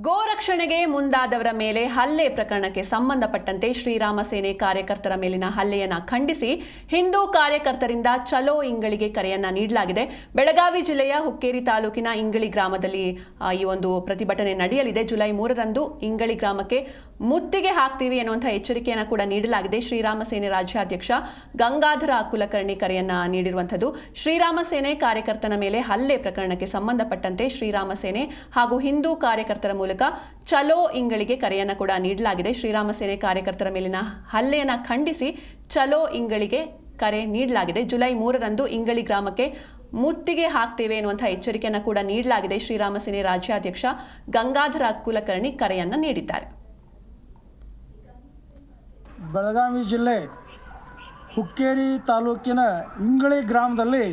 ಗೋರಕ್ಷಣೆಗೆ ಮುಂದಾದವರ ಮೇಲೆ ಹಲ್ಲೆ ಪ್ರಕರಣಕ್ಕೆ ಸಂಬಂಧಪಟ್ಟಂತೆ ಶ್ರೀರಾಮ ಸೇನೆ ಕಾರ್ಯಕರ್ತರ ಮೇಲಿನ ಹಲ್ಲೆಯನ್ನ ಖಂಡಿಸಿ ಹಿಂದೂ ಕಾರ್ಯಕರ್ತರಿಂದ ಚಲೋ ಇಂಗಳಿಗೆ ಕರೆಯನ್ನ ನೀಡಲಾಗಿದೆ. ಬೆಳಗಾವಿ ಜಿಲ್ಲೆಯ ಹುಕ್ಕೇರಿ ತಾಲೂಕಿನ ಇಂಗಳಿ ಗ್ರಾಮದಲ್ಲಿ ಈ ಒಂದು ಪ್ರತಿಭಟನೆ ನಡೆಯಲಿದೆ. ಜುಲೈ ಮೂರರಂದು ಇಂಗಳಿ ಗ್ರಾಮಕ್ಕೆ ಮುತ್ತಿಗೆ ಹಾಕ್ತೀವಿ ಅನ್ನುವಂಥ ಎಚ್ಚರಿಕೆಯನ್ನು ಕೂಡ ನೀಡಲಾಗಿದೆ. ಶ್ರೀರಾಮ ಸೇನೆ ರಾಜ್ಯಾಧ್ಯಕ್ಷ ಗಂಗಾಧರ ಕುಲಕರ್ಣಿ ಕರೆಯನ್ನು ನೀಡಿರುವಂಥದ್ದು. ಶ್ರೀರಾಮ ಸೇನೆ ಕಾರ್ಯಕರ್ತನ ಮೇಲೆ ಹಲ್ಲೆ ಪ್ರಕರಣಕ್ಕೆ ಸಂಬಂಧಪಟ್ಟಂತೆ ಶ್ರೀರಾಮ ಸೇನೆ ಹಾಗೂ ಹಿಂದೂ ಕಾರ್ಯಕರ್ತರ ಮೂಲಕ ಚಲೋ ಇಂಗಳಿಗೆ ಕರೆಯನ್ನು ಕೂಡ ನೀಡಲಾಗಿದೆ. ಶ್ರೀರಾಮ ಸೇನೆ ಕಾರ್ಯಕರ್ತರ ಮೇಲಿನ ಹಲ್ಲೆಯನ್ನು ಖಂಡಿಸಿ ಚಲೋ ಇಂಗಳಿಗೆ ಕರೆ ನೀಡಲಾಗಿದೆ. ಜುಲೈ ಮೂರರಂದು ಇಂಗಳಿ ಗ್ರಾಮಕ್ಕೆ ಮುತ್ತಿಗೆ ಹಾಕ್ತೇವೆ ಎನ್ನುವಂಥ ಎಚ್ಚರಿಕೆಯನ್ನು ಕೂಡ ನೀಡಲಾಗಿದೆ. ಶ್ರೀರಾಮ ಸೇನೆ ರಾಜ್ಯಾಧ್ಯಕ್ಷ ಗಂಗಾಧರ ಕುಲಕರ್ಣಿ ಕರೆಯನ್ನು ನೀಡಿದ್ದಾರೆ. ಬೆಳಗಾವಿ ಜಿಲ್ಲೆ ಹುಕ್ಕೇರಿ ತಾಲೂಕಿನ ಇಂಗಳಿ ಗ್ರಾಮದಲ್ಲಿ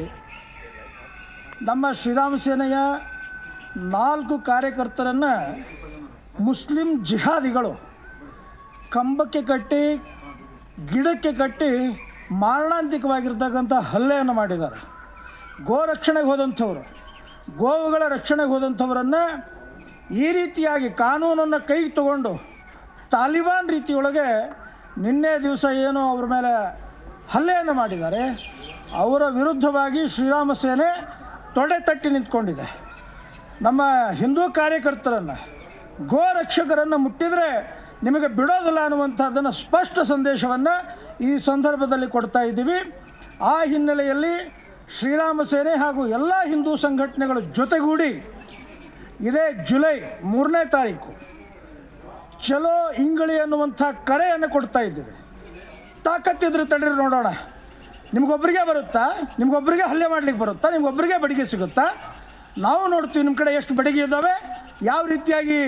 ನಮ್ಮ ಶ್ರೀರಾಮ ಸೇನೆಯ ನಾಲ್ಕು ಕಾರ್ಯಕರ್ತರನ್ನು ಮುಸ್ಲಿಂ ಜಿಹಾದಿಗಳು ಕಂಬಕ್ಕೆ ಕಟ್ಟಿ, ಗಿಡಕ್ಕೆ ಕಟ್ಟಿ ಮಾರಣಾಂತಿಕವಾಗಿರ್ತಕ್ಕಂಥ ಹಲ್ಲೆಯನ್ನು ಮಾಡಿದ್ದಾರೆ. ಗೋರಕ್ಷಣೆಗೆ ಹೋದಂಥವರು, ಗೋವುಗಳ ರಕ್ಷಣೆಗೆ ಹೋದಂಥವರನ್ನು ಈ ರೀತಿಯಾಗಿ ಕಾನೂನನ್ನು ಕೈಗೆ ತಗೊಂಡು ತಾಲಿಬಾನ್ ರೀತಿಯೊಳಗೆ ನಿನ್ನೆ ದಿವಸ ಏನು ಅವ್ರ ಮೇಲೆ ಹಲ್ಲೆಯನ್ನು ಮಾಡಿದ್ದಾರೆ. ಅವರ ವಿರುದ್ಧವಾಗಿ ಶ್ರೀರಾಮ ಸೇನೆ ತೊಡೆ ತಟ್ಟಿ ನಿಂತ್ಕೊಂಡಿದೆ. ನಮ್ಮ ಹಿಂದೂ ಕಾರ್ಯಕರ್ತರನ್ನು ಗೋ ರಕ್ಷಕರನ್ನು ಮುಟ್ಟಿದರೆ ನಿಮಗೆ ಬಿಡೋದಿಲ್ಲ ಅನ್ನುವಂಥದ್ದನ್ನು ಸ್ಪಷ್ಟ ಸಂದೇಶವನ್ನು ಈ ಸಂದರ್ಭದಲ್ಲಿ ಕೊಡ್ತಾ ಇದ್ದೀವಿ. ಆ ಹಿನ್ನೆಲೆಯಲ್ಲಿ ಶ್ರೀರಾಮ ಸೇನೆ ಹಾಗೂ ಎಲ್ಲ ಹಿಂದೂ ಸಂಘಟನೆಗಳ ಜೊತೆಗೂಡಿ ಇದೇ ಜುಲೈ ಮೂರನೇ ತಾರೀಕು ಚಲೋ ಇಂಗಳಿ ಅನ್ನುವಂಥ ಕರೆಯನ್ನು ಕೊಡ್ತಾ ಇದ್ದೀವಿ. ತಾಕತ್ತಿದ್ರೆ ತಡೀರಿ ನೋಡೋಣ. ನಿಮ್ಗೊಬ್ಬರಿಗೆ ಬರುತ್ತಾ? ನಿಮ್ಗೊಬ್ಬರಿಗೆ ಹಲ್ಲೆ ಮಾಡ್ಲಿಕ್ಕೆ ಬರುತ್ತಾ? ನಿಮ್ಗೊಬ್ಬರಿಗೆ ಬಡಿಗೆ ಸಿಗುತ್ತಾ? ನಾವು ನೋಡ್ತೀವಿ ನಿಮ್ಮ ಕಡೆ ಎಷ್ಟು ಬಡಿಗೆ ಇದ್ದಾವೆ ಯಾವ ರೀತಿಯಾಗಿ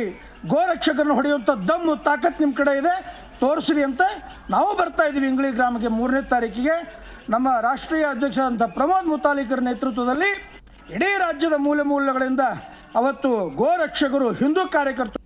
ಗೋರಕ್ಷಕರನ್ನು ಹೊಡೆಯುವಂಥ ದಮ್ಮು ತಾಕತ್ತು ನಿಮ್ಮ ಕಡೆ ಇದೆ. ತೋರಿಸ್ರಿ ಅಂತ ನಾವು ಬರ್ತಾ ಇದ್ದೀವಿ ಇಂಗ್ಳಿ ಗ್ರಾಮಕ್ಕೆ ಮೂರನೇ ತಾರೀಕಿಗೆ. ನಮ್ಮ ರಾಷ್ಟ್ರೀಯ ಅಧ್ಯಕ್ಷರಾದಂಥ ಪ್ರಮೋದ್ ಮುತಾಲಿಕರ ನೇತೃತ್ವದಲ್ಲಿ ಇಡೀ ರಾಜ್ಯದ ಮೂಲೆ ಮೂಲಗಳಿಂದ ಅವತ್ತು ಗೋರಕ್ಷಕರು ಹಿಂದೂ ಕಾರ್ಯಕರ್ತರು